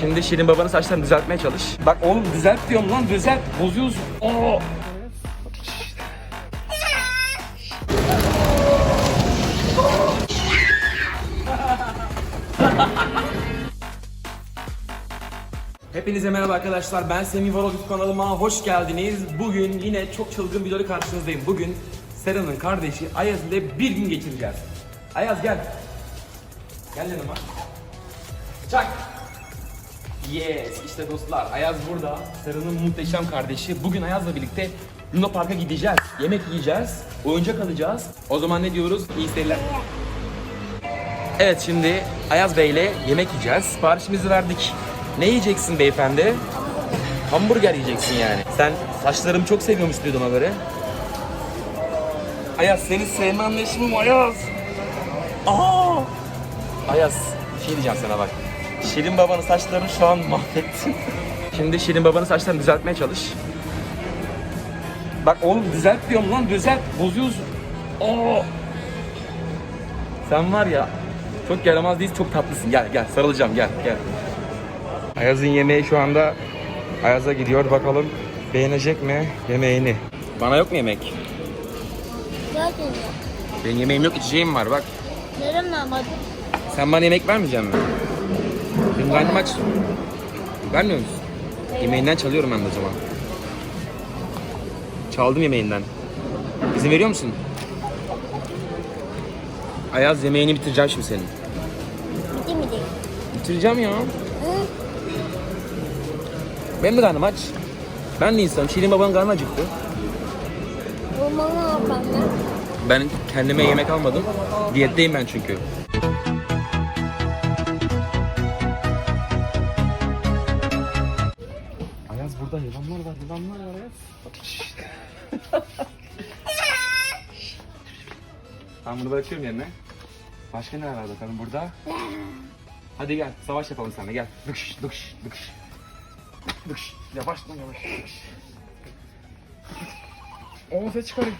Şimdi Şirin babanın saçlarını düzeltmeye çalış. Bak oğlum düzelt diyorum lan düzelt. Bozuyorsun. Oo. Hepinize merhaba arkadaşlar. Ben Semih Varol YouTube kanalıma hoş geldiniz. Bugün yine çok çılgın videoda karşınızdayım. Bugün Sera'nın kardeşi Ayaz ile bir gün geçireceğiz. Ayaz gel. Gel yanıma. Çak. Yes, işte dostlar. Ayaz burada. Sera'nın muhteşem kardeşi. Bugün Ayaz'la birlikte Luna Park'a gideceğiz. Yemek yiyeceğiz. Oyuncak alacağız. O zaman ne diyoruz? İyi seyirler. Evet şimdi Ayaz Bey ile yemek yiyeceğiz. Siparişimizi verdik. Ne yiyeceksin beyefendi? Hamburger yiyeceksin yani. Sen saçlarımı çok seviyormuş duyduğuma göre. Ayaz seni sevmem neşmim Ayaz. Aa! Ayaz bir şey diyeceğim sana bak. Şirin babanın saçlarını şu an mahvettin. Şimdi Şirin babanın saçlarını düzeltmeye çalış. Bak oğlum düzelt diyorum lan düzelt. Bozuyorsun. Aa! Sen var ya çok yaramaz değilsin, çok tatlısın. Gel gel sarılacağım gel gel. Ayaz'ın yemeği şu anda Ayaz'a gidiyor. Bakalım beğenecek mi yemeğini? Bana yok mu yemek? Zaten yok. Benim yemeğim yok, içeceğim var bak. Neremden bak? Sen bana yemek vermeyecek misin? Karnım aç. Vermiyor musun? Yemeğinden çalıyorum ben de o zaman. Çaldım yemeğinden. İzin veriyor musun? Ayaz yemeğini bitireceğim şimdi senin. Bitti mi değil? Bitireceğim ya. Hı? Benim de karnım aç. Ben de insanım. Şirin babanın karnı acıktı. Bana yapan ne? Ben kendime yemek almadım. Diyetteyim ben çünkü. Yılanlar var, Ayaz. ben bunu bırakıyorum yerine. Başka ne var bakalım burada? Hadi gel, savaş yapalım seninle gel. Dıkış, dıkış, dıkış. Dıkış. Yavaş lan yavaş. Dıkış. O ses çıkarıyor.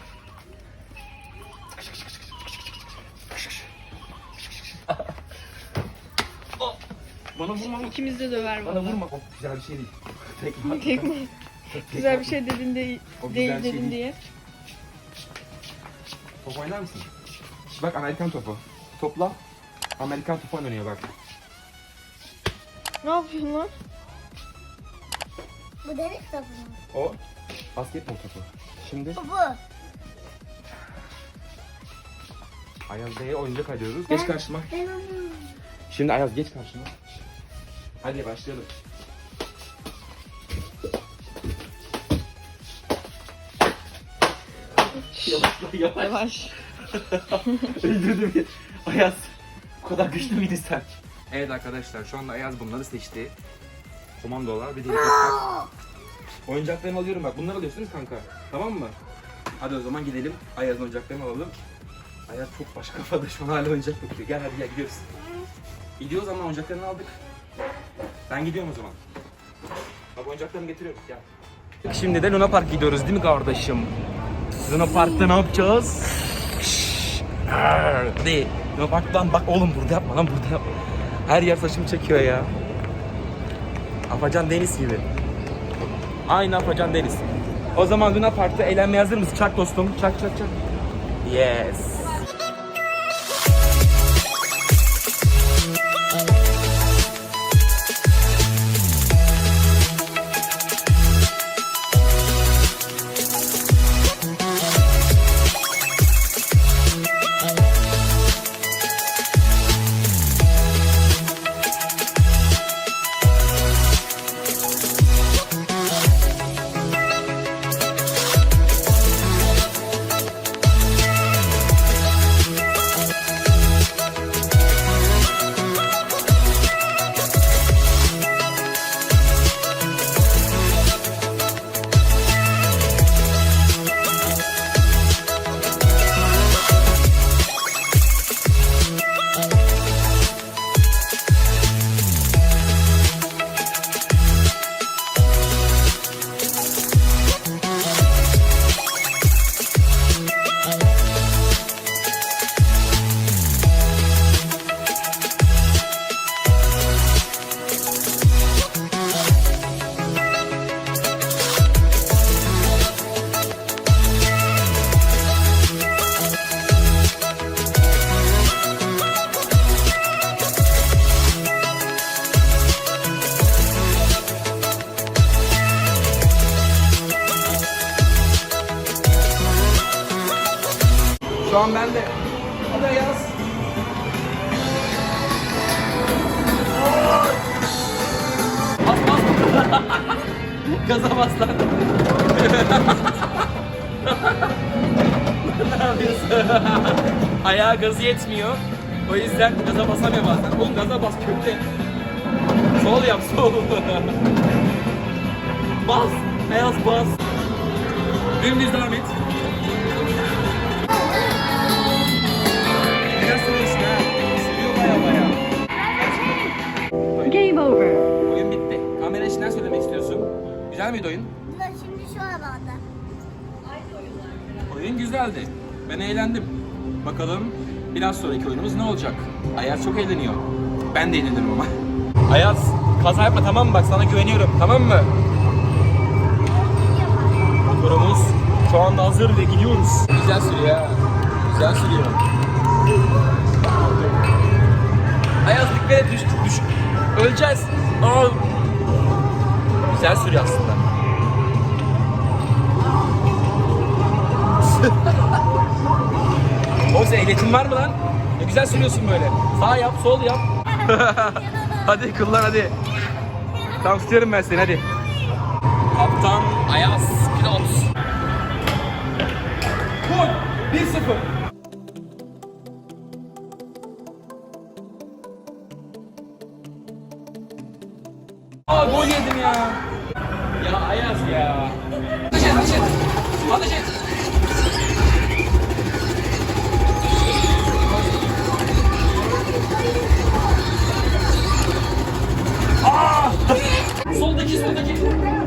Bana vurma. İkimiz de döver Bana vurma. O güzel bir şey değil. Tekme. Tekme. Güzel bir şey dedin de O güzel değil şey dedin değil. diye. Top oynar mısın? Bak Amerikan topu. Topla. Amerikan topu oynanıyor bak. Ne yapıyorsun lan? Bu deniz topu mu? O basketbol topu. Şimdi Bu. Ayaz Bey'e oyuncak arıyoruz. Geç karşıma. Ben onu. Şimdi Ayaz geç karşıma. Hadi başlayalım. Yavaş yavaş. Yavaş. Öldürdüm ya. Ayaz. Bu kadar güçlü müydün sen? Evet arkadaşlar şu anda Ayaz bunları seçti. Komandolar bir de helikopter. Oyuncaklarımı alıyorum bak. Bunları alıyorsunuz kanka. Tamam mı? Hadi o zaman gidelim. Ayaz'ın oyuncaklarını alalım. Ayaz çok baş kafada şu an hala oyuncak bakıyor. Gel hadi gel gidiyoruz. Gidiyoruz ama oyuncaklarını aldık. Ben gidiyorum o zaman. Bak oyuncaklarımı getiriyorum gel. Şimdi de Luna Park gidiyoruz değil mi kardeşim? Luna Park'ta ne yapacağız? Hadi. Luna Park'tan bak oğlum burada yapma lan burada yapma. Her yer saçımı çekiyor ya. Afacan Deniz gibi. Aynı Afacan Deniz. O zaman Luna Park'ta eğlenmeye hazır mısın? Çak dostum. Çak çak çak. Yes. Tamam ben de. Hadi Ayaz. Bas bas. Gaza bas lan. Ayağa gazı yetmiyor. O yüzden gaza basamıyor bazen. Oğlum gaza bas kötü. Sol yap sol. bas. Ayaz bas. Dümdüz devam et. Game over. Oyun bitti. Kamera içinden söylemek istiyorsun. Güzel miydi oyun? Şimdi şu alanda. Oyun güzeldi. Ben eğlendim. Bakalım biraz sonraki oyunumuz ne olacak? Ayaz çok eğleniyor. Ben de eğlenirim ama. Ayaz kaza yapma tamam mı? Bak sana güveniyorum tamam mı? Motorumuz şu anda hazır ve gidiyoruz. Güzel sürüyor ha. Güzel sürüyor. Ayaz dikkat et düş, düş. Öleceğiz. Aa. Güzel sürüyor aslında. O senin ehliyetin var mı lan? Ne güzel sürüyorsun böyle. Sağ yap, sol yap. hadi kullan hadi. Tamam tutuyorum ben seni hadi. Kaptan Ayaz pilot. Gol 1-0. Soldaki soldaki.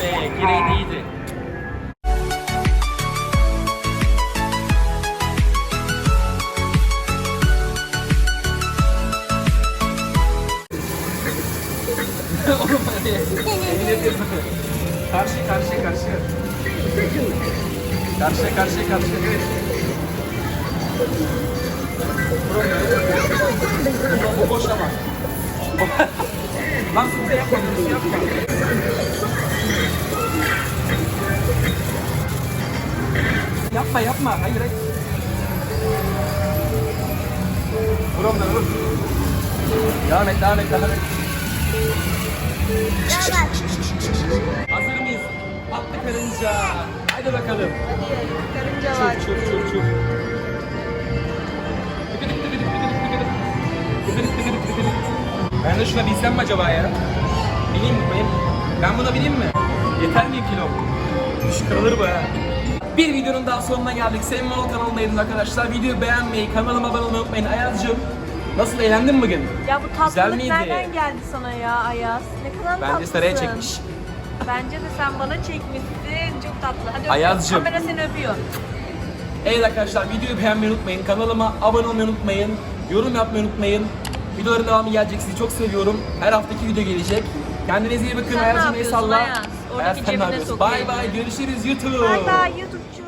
Be, gireydi iyiydi. Karşı karşıya karşıya. Karşıya karşıya karşıya. Evet. Bu- boş ama. Lan sıkı yapma, yapma. Yapma yapma, hayır hayır. Vur onları vur. Devam et, devam et, devam et. Gel Hazır mıyız? Atlı karınca. Hadi bakalım. Hadi karınca var. Tıkıdık. Tıkıdık tıkıdık tıkıdık. Ben de şuna binsem mi acaba ya? Bineyim mi? Benim... Ben buna bineyim mi? Yeter mi kilo? Şu kırılır bu ha. Bir videonun daha sonuna geldik. Sevim Mal kanalındaydınız arkadaşlar. Videoyu beğenmeyi, kanalıma abone olmayı unutmayın. Ayaz'cığım nasıl eğlendin bugün? Ya bu tatlılık miydi? nereden geldi sana ya Ayaz? Ne kadar Bence tatlısın. saraya çekmiş. Bence de sen bana çekmişsin. Çok tatlı. Hadi Ayaz'cığım. Kamera seni öpüyor. Evet arkadaşlar videoyu beğenmeyi unutmayın. Kanalıma abone olmayı unutmayın. Yorum yapmayı unutmayın. Videoların devamı gelecek. Sizi çok seviyorum. Her haftaki video gelecek. Kendinize iyi bakın. Sen ne el yapıyorsun. Ayaz? Oradaki Ayaz sen ne cebine yapıyorsun? sok Bay bay. Görüşürüz YouTube. Bay bay YouTube'cu.